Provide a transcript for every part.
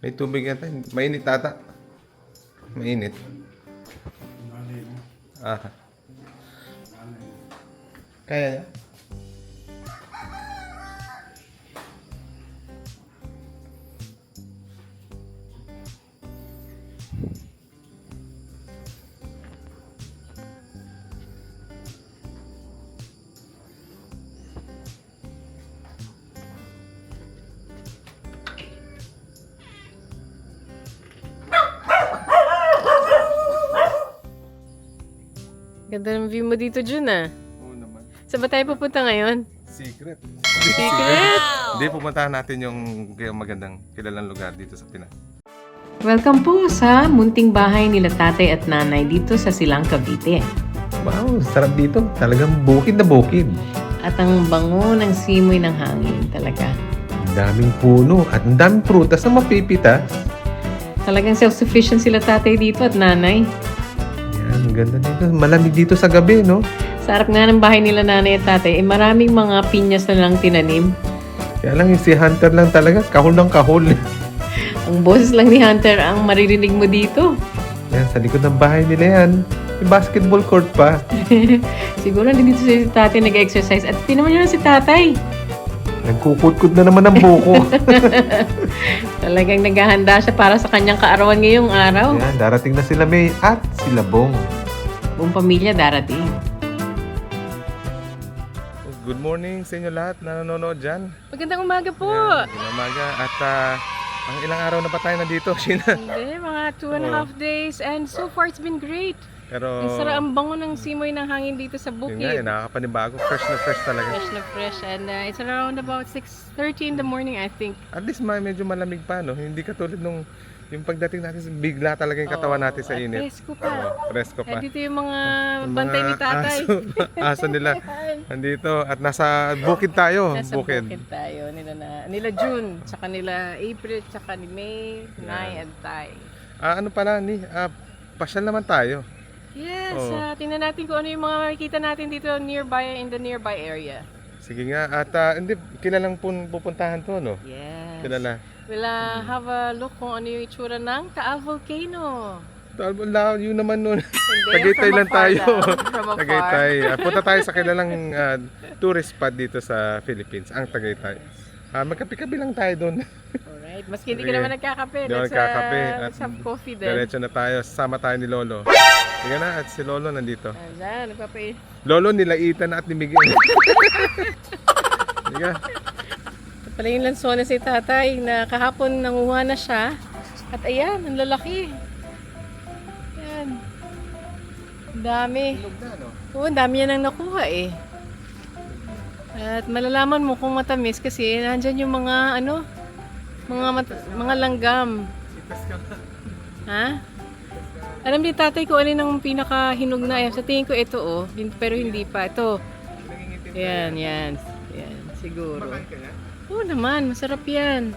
May tubig yata. Mainit ata. Mainit. Ah. Kaya niya? Ganda ng view mo dito, Jun, ah. Oo naman. Saan ba tayo pupunta ngayon? Secret. Secret? Hindi, pupuntahan natin yung kaya magandang kilalang lugar dito sa Pinas. Welcome po sa munting bahay nila tatay at nanay dito sa Silang Cavite. Wow, sarap dito. Talagang bukid na bukid. At ang bango ng simoy ng hangin talaga. Ang daming puno at ang daming prutas na mapipita. Talagang self-sufficient sila tatay dito at nanay. Ang ganda dito. Malamig dito sa gabi, no? Sa harap nga ng bahay nila nanay at tatay, eh, maraming mga pinyas na lang tinanim. Kaya lang, yung si Hunter lang talaga, kahol ng kahol. Ang boses lang ni Hunter ang maririnig mo dito. yan, sa likod ng bahay nila yan. May basketball court pa. Siguro nandito si tatay nag-exercise. At tinaman nyo na si tatay. Nagkukutkut na naman ang buko. Talagang naghahanda siya para sa kanyang kaarawan ngayong araw. yan, darating na sila May at sila Bong. Buong pamilya darating. Good morning sa inyo lahat na nanonood dyan. Magandang umaga po. Yan, umaga. At ah, ang ilang araw na pa tayo nandito, Sheena. Hindi, mga two and a Oo. half days and so far it's been great. Pero, Ang sarap ang bango ng simoy ng hangin dito sa yun nga, eh, bukid. nakakapanibago. Fresh na fresh talaga. Fresh na fresh and uh, it's around about 6.30 in the morning I think. At least ma- medyo malamig pa, no? Hindi katulad nung yung pagdating natin, bigla talaga yung katawan natin sa init. Presko pa. Oo, Presko Eh, pa. dito yung mga Yung bantay ni mga tatay. Aso, aso nila. Nandito. At nasa bukid tayo. Nasa bukid. bukid. tayo. Nila, na, nila June, tsaka nila April, tsaka ni May, Nay, and Tay. Ah, ano pala, ni? Ah, pasyal naman tayo. Yes, Oo. ah, tingnan natin kung ano yung mga makikita natin dito nearby, in the nearby area. Sige nga. At ah, hindi, kilalang pun pupuntahan to, no? Yes. Kilala. We'll uh, have a look kung ano yung itsura ng Taal Volcano. Talbot lang, yun naman nun. Tagaytay lang tayo. Tagaytay. Ah, punta tayo sa kilalang ah, tourist spot dito sa Philippines, ang Tagaytay. Ah, magkapi-kapi lang tayo doon. Alright, maski hindi ka Sige. naman nagkakape. Hindi let's, nagkakape. uh, let's have coffee then. Diretso na tayo. Sama tayo ni Lolo. Sige na, at si Lolo nandito. Ayan, nagpapain. Lolo, nila Ethan at ni Miguel. Sige. Pala yung lansones si tatay na kahapon nanguha na siya. At ayan, ang lalaki. Ayan. Ang dami. Oo, ang dami yan ang nakuha eh. At malalaman mo kung matamis kasi nandyan yung mga ano, mga mat- mga langgam. Ha? Alam ni tatay ko alin ang pinakahinog na. Sa tingin ko ito oh, pero hindi pa. Ito. Yan, yan. Yan, siguro. Oo naman, masarap yan.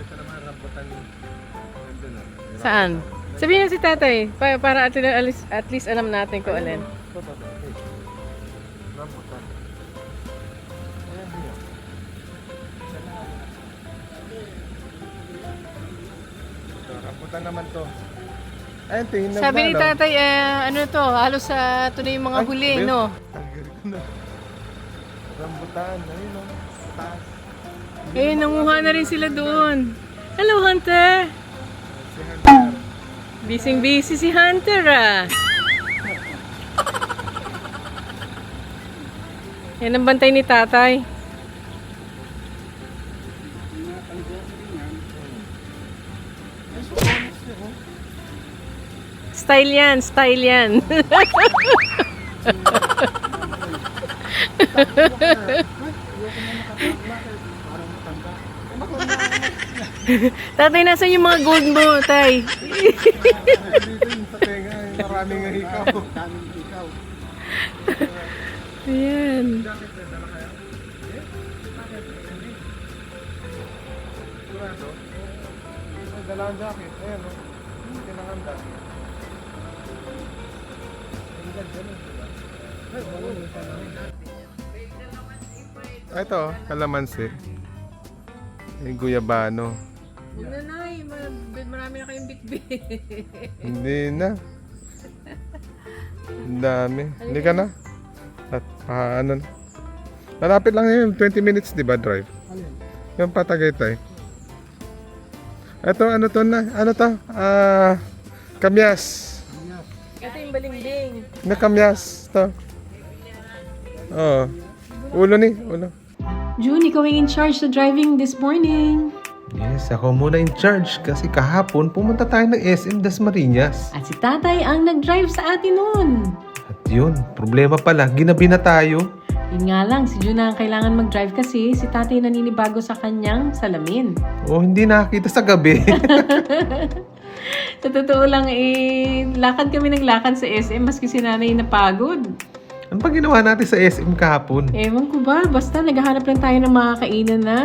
Ito naman ni Nandun ah. Saan? Sabihin na si tatay, pa- para at, least, at least alam natin kung alin. Rambutan. Naman to. Ayun, tingin na Sabi ni tatay, eh, ano to, halos sa ito na yung mga Ay, huli, no? Ang galing ko na. Rambutan, ayun o. Taas. Eh, nanguha na rin sila doon. Hello, Hunter! Si Hunter. Busy-busy si Hunter, ah. Yan ang bantay ni tatay. Style yan, style yan. tatay, nasan yung mga gold mo, tay? Maraming hikaw. Ayan. Sigurado. Ay, dala ang jacket. Ayan o. Hindi kinakanda. Ang ganda nun, diba? Ay, oo. Ah, ito, kalamansi. Yung guyabano. Huwag na na, marami na kayong bitbit. Hindi na. Ang dami. Hindi ka na. At paano na. Malapit lang yun. 20 minutes, di ba, drive? Yung patagay Ito, ano to na? Ano to? Ah, kamyas. Ito yung balimbing. Na kamyas to. Oo. Ulo ni, ulo. June, ikaw yung in charge sa driving this morning. Yes, ako muna in charge kasi kahapon pumunta tayo ng SM Dasmariñas. At si tatay ang nag-drive sa atin noon. At yun, problema pala, ginabi na tayo. Yun nga lang, si June ang kailangan mag-drive kasi si tatay naninibago sa kanyang salamin. O hindi nakakita sa gabi. Sa totoo lang, eh, lakad kami ng lakad sa SM maski si nanay napagod. Ano pa ginawa natin sa SM kahapon? Ewan ko ba, basta naghahanap lang tayo ng mga kainan na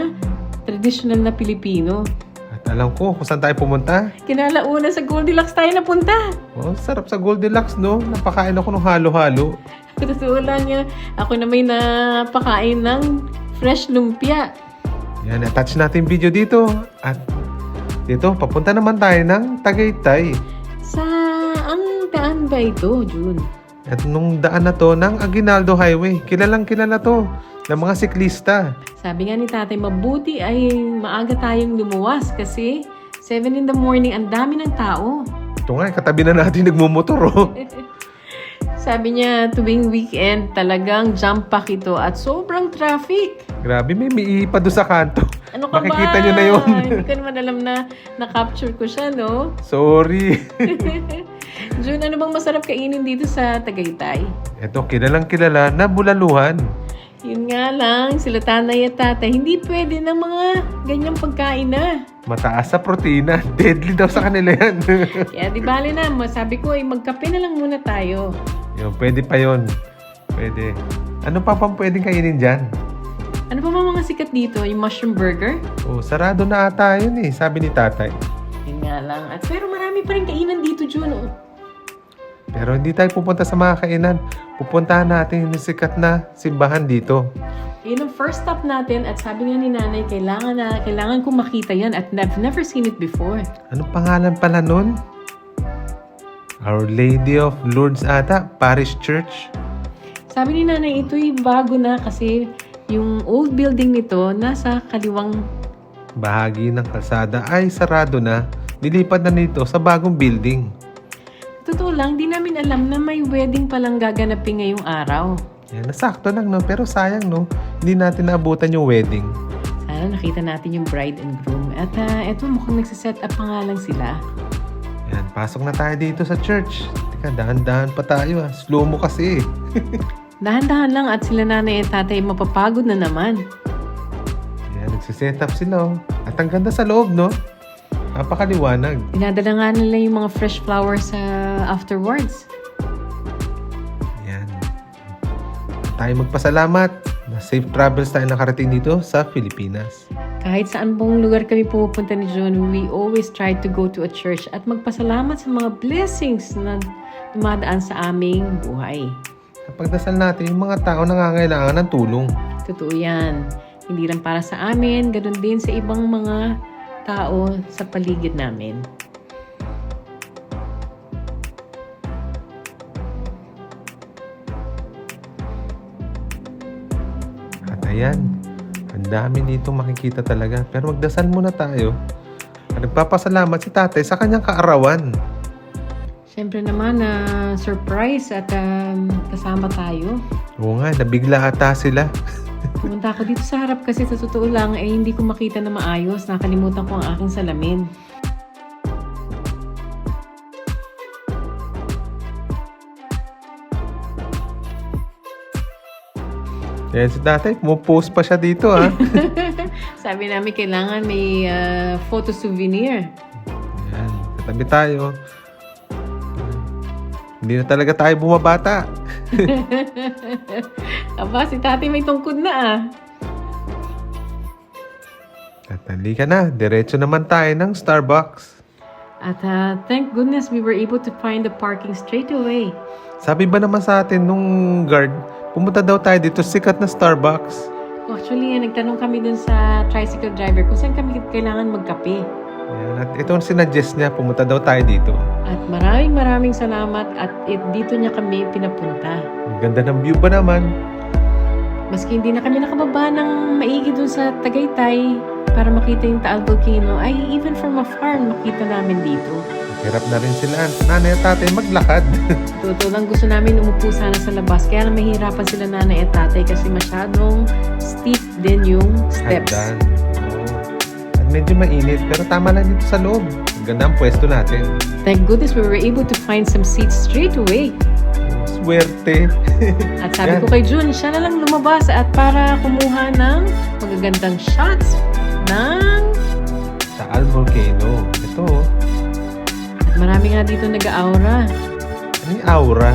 traditional na Pilipino. At alam ko kung saan tayo pumunta. Kinalauna sa Goldilocks tayo napunta. Oh, sarap sa Goldilocks, no? Napakain ako ng halo-halo. Totoo lang, eh, ako na may napakain ng fresh lumpia. Yan, attach natin video dito. At dito, papunta naman tayo ng Tagaytay. Sa, ang daan ba ito, June? At nung daan na to ng Aguinaldo Highway, kilalang kilala to ng mga siklista. Sabi nga ni tatay, mabuti ay maaga tayong lumuwas kasi 7 in the morning, ang dami ng tao. Ito nga, katabi na natin nagmumotor, oh. Sabi niya, tuwing weekend, talagang jump pack ito at sobrang traffic. Grabe, may may pa doon sa kanto. Ano ka Makikita ba? niyo na yun. Hindi ko naman alam na na-capture ko siya, no? Sorry. June, ano bang masarap kainin dito sa Tagaytay? Ito, kilalang kilala na bulaluhan. Yun nga lang, sila tanay at tatay, hindi pwede ng mga ganyang pagkain na. Mataas sa protina. Deadly daw sa kanila yan. Kaya di bali na, sabi ko ay magkape na lang muna tayo. Yun, pwede pa yon. Pwede. Ano pa pang pwedeng kainin dyan? Ano pa ba mga sikat dito? Yung mushroom burger? Oh, sarado na ata yun eh, sabi ni tatay. Yun nga lang. At pero marami pa rin kainan dito, June. Pero hindi tayo pupunta sa mga kainan. Pupuntahan natin yung sikat na simbahan dito. Yun ang first stop natin at sabi nga ni nanay, kailangan na, kailangan kong makita yan at I've never seen it before. Anong pangalan pala nun? Our Lady of Lourdes ata, Parish Church. Sabi ni nanay, ito'y bago na kasi yung old building nito nasa kaliwang Bahagi ng kalsada ay sarado na. Nilipat na nito sa bagong building. Totoo lang, di namin alam na may wedding palang gaganapin ngayong araw. Yan, nasakto lang no, pero sayang no, hindi natin naabutan yung wedding. Sana nakita natin yung bride and groom. At ah, eto, mukhang nagsiset up pa nga lang sila. Yan, pasok na tayo dito sa church. Teka, dahan-dahan pa tayo ah. Slow mo kasi eh. Dahan-dahan lang at sila nanay at tatay mapapagod na naman. Yan, nagsiset up sila oh. At ang ganda sa loob no. Napakaliwanag. Dinadala nga nila yung mga fresh flowers sa afterwards. Yan. Tayo magpasalamat na safe travels tayo nakarating dito sa Pilipinas. Kahit saan pong lugar kami pupunta ni John, we always try to go to a church at magpasalamat sa mga blessings na dumadaan sa aming buhay. Pagdasal natin yung mga tao nangangailangan ng tulong. Totoo yan. Hindi lang para sa amin, ganun din sa ibang mga tao sa paligid namin. At ayan, ang dami nito makikita talaga. Pero magdasal muna tayo. At nagpapasalamat si tatay sa kanyang kaarawan. Siyempre naman na surprise at um, kasama tayo. Oo nga, nabigla ata sila. Pumunta ako dito sa harap kasi sa totoo lang eh hindi ko makita na maayos. Nakalimutan ko ang aking salamin. Ayan si tatay, pumupost pa siya dito ha. Sabi namin kailangan may ah, photo souvenir. Ayan, katabi tayo. Hindi na talaga tayo bumabata. Aba, si tati may tungkod na ah. At ka na, diretso naman tayo ng Starbucks. At ah, thank goodness we were able to find the parking straight away. Sabi ba naman sa atin nung guard, pumunta daw tayo dito sikat na Starbucks. Actually, nagtanong kami dun sa tricycle driver kung saan kami kailangan magkape. Ayan. At ito ang sinadjust niya, pumunta daw tayo dito. At maraming maraming salamat at it, dito niya kami pinapunta. Ang ganda ng view ba naman? Maski hindi na kami nakababa ng maigi dun sa Tagaytay para makita yung Taal Volcano, ay even from afar makita namin dito. Hirap na rin sila. Nanay at tatay maglakad. Totoo lang gusto namin umupo sana sa labas. Kaya lang mahirapan sila nanay at tatay kasi masyadong steep din yung steps. Hagdan. Medyo mainit, pero tama lang dito sa loob. Ang Ganda ang pwesto natin. Thank goodness we were able to find some seats straight away. Swerte. At sabi Yan. ko kay Jun, siya na lang lumabas at para kumuha ng magagandang shots ng... Taal Volcano. Ito, oh. At marami nga dito nag-aura. ano yung aura?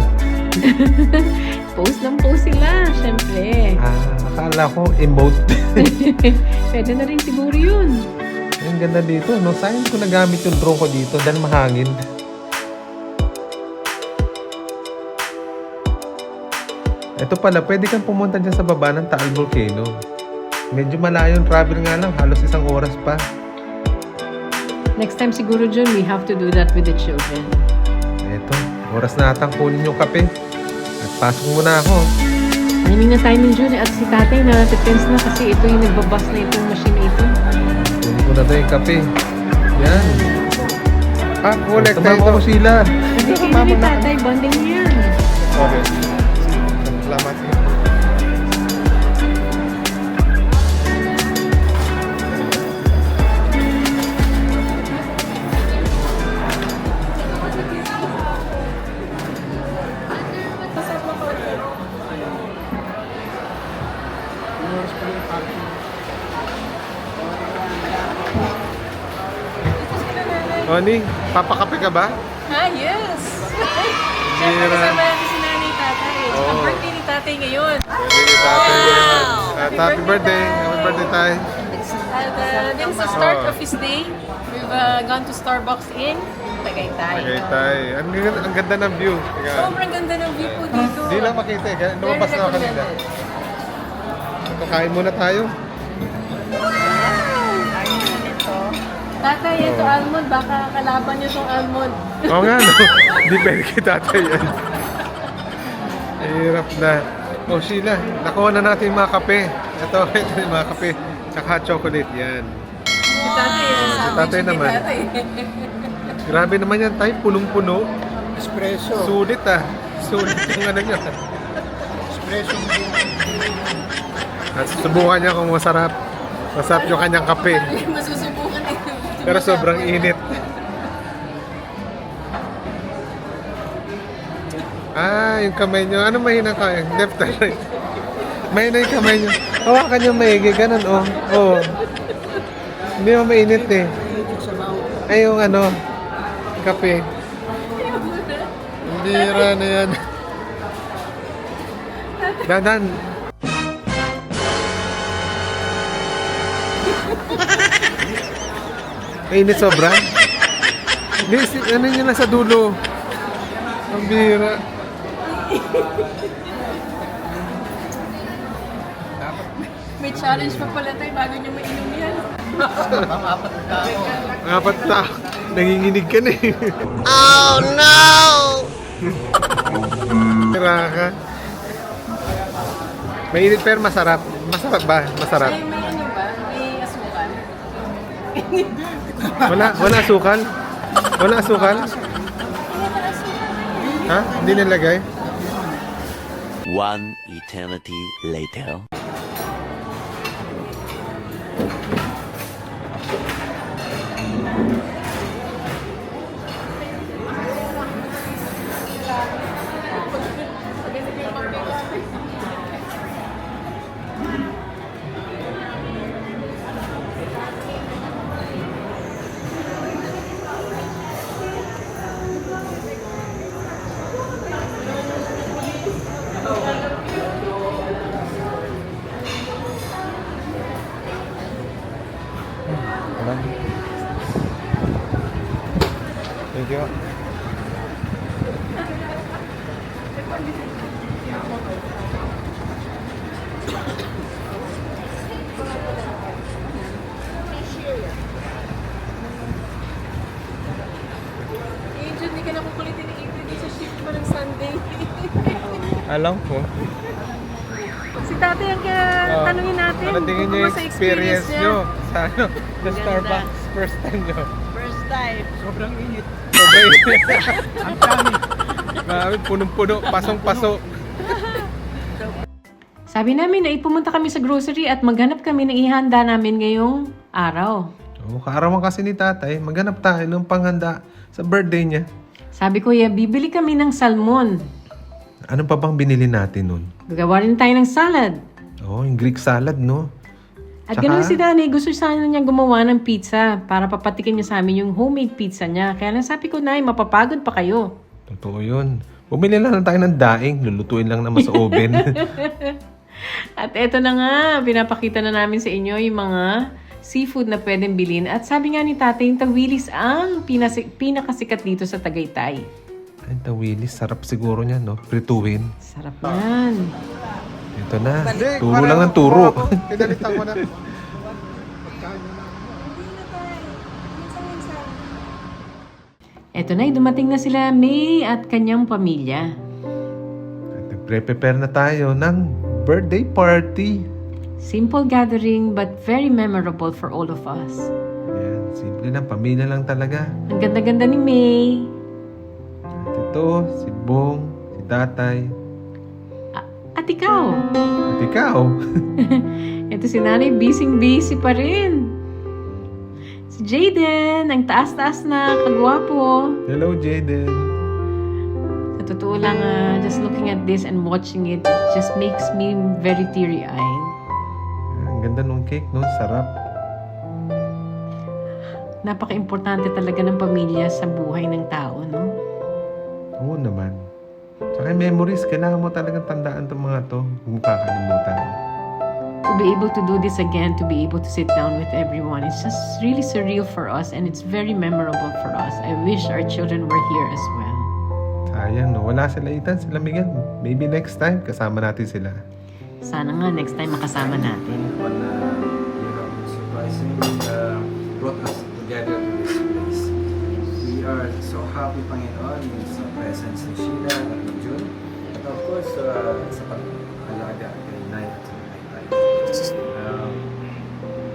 Post ng post sila, syempre. Ah, akala ko emote. Pwede na rin siguro yun. Ang ganda dito, no? Sayang ko nagamit yung drone ko dito dahil mahangin. Ito pala, pwede kang pumunta dyan sa baba ng Taal Volcano. Medyo malayo yung travel nga lang, halos isang oras pa. Next time siguro, Jun, we have to do that with the children. Eto, oras na atang kunin yung kape. At pasok muna ako. Timing na timing, Jun. At si tatay na tense na kasi ito yung nagbabas na itong machine na ito. Ko na to yung kape. Yan. Ah, collect Tumama ko sila. Hindi kayo ni tatay, bonding yan. Okay. Salamat. Oni, papakape ka ba? Ah, yes! Siyempre kasama natin si nanay tatay. Ang Oo. birthday ni tatay ngayon. Pwede ni tatay. At happy birthday. Happy birthday tayo. At uh, this is the start Oo. of his day. We've uh, gone to Starbucks in Tagaytay. Tagaytay. Ang, ganda- ang ganda ng view. Teka. Sobrang ganda ng view po dito. Hindi lang makita eh. Kaya Lumabas na ako kanina. Ito, kain muna tayo. Tatay, ito almond. Baka kalaban niyo itong almond. Oo nga, no? Pwede kay tatay yan. Hirap na. Oh, Sheila, nakuha na natin yung mga kape. Ito, ito yung mga kape. Tsaka chocolate, yan. Si tatay, uh, si tatay naman. tatay. Grabe naman yan, tayo. Punong-puno. Espresso. Sulit ah. Sulit yung ano niya. Espresso. At subukan niya kung masarap. Masarap yung kanyang kape. Pero sobrang init. Ah, yung kamay niyo. Ano mahina ka? Left or right? Mahina yung kamay niyo. Hawakan niyo maigi. Ganun, oh. Oh. Hindi mo mainit eh. Ay, yung ano, kape. Hindi na yan. Dadan. Mainit sobra? Hindi, si- ano yun nasa dulo? Ang bira. May challenge pa pala tayo bago niyo mainom yan. Apat ta. Nanginginig ka na eh. Oh no! Tira ka. Mainit pero masarap. Masarap ba? Masarap. Ay, may ano ba? May asukal? Wala, wala asukal? Wala asukal? Ha? Hindi nilagay? One eternity later. Wala. Thank you. Alam ko. Si tatay ang kaya Oh. tanungin natin. Ano tingin niyo yung experience niya? nyo sa ano, the. Starbucks first time nyo? First time. Sobrang init. Okay. Ang dami. Grabe, punong-puno, pasong-paso. Sabi namin na ipumunta kami sa grocery at maghanap kami ng ihanda namin ngayong araw. Oh, kaarawan kasi ni tatay, maghanap tayo ng panghanda sa birthday niya. Sabi ko, ya, bibili kami ng salmon. Ano pa bang binili natin nun? Gagawa rin tayo ng salad. Oh, yung Greek salad, no? At Tsaka- ganun si Danny, gusto sana niya gumawa ng pizza para papatikin niya sa amin yung homemade pizza niya. Kaya lang sabi ko, Nay, mapapagod pa kayo. Totoo yun. Bumili lang tayo ng daing, lulutuin lang naman sa oven. At eto na nga, pinapakita na namin sa inyo yung mga seafood na pwedeng bilhin. At sabi nga ni tatay, yung tawilis ang pinasi- pinakasikat dito sa Tagaytay. Ay, tawilis, sarap siguro niya, no? Prituin. Sarap yan. Ito na, turo lang ng turo. Pinalitan ko na. Eto na, dumating na sila May at kanyang pamilya. At nagpre-prepare na tayo ng birthday party. Simple gathering but very memorable for all of us. Ayan, simple lang, pamilya lang talaga. Ang ganda-ganda ni May. At ito, si Bong, si Tatay, A- at ikaw? at ikaw. Ito si nanay, busy-busy pa rin. Si Jaden, ang taas-taas na, kagwapo. Hello, Jaden. Totoo lang, ah, just looking at this and watching it, it just makes me very teary-eyed. Ganda nung cake, no? Sarap. Napaka-importante talaga ng pamilya sa buhay ng tao, no? Oo naman. Tsaka memories, kailangan mo talagang tandaan itong mga to. Huwag mo kakalimutan. To be able to do this again, to be able to sit down with everyone, it's just really surreal for us and it's very memorable for us. I wish our children were here as well. Sayang, no? Wala sila Ethan, sila Miguel. Maybe next time, kasama natin sila. Sana nga next time makasama natin. on uh, you know us together to this. We are so happy Panginoon sa presence ni Sheila at ni June. At of course, uh, sa pag-alaga kay Nay at kay Tay. Um,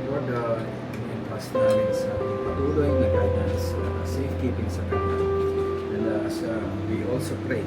Lord, uh, in-entrust namin sa patuloy na guidance, uh, safekeeping sa kanya. And uh, as, uh, we also pray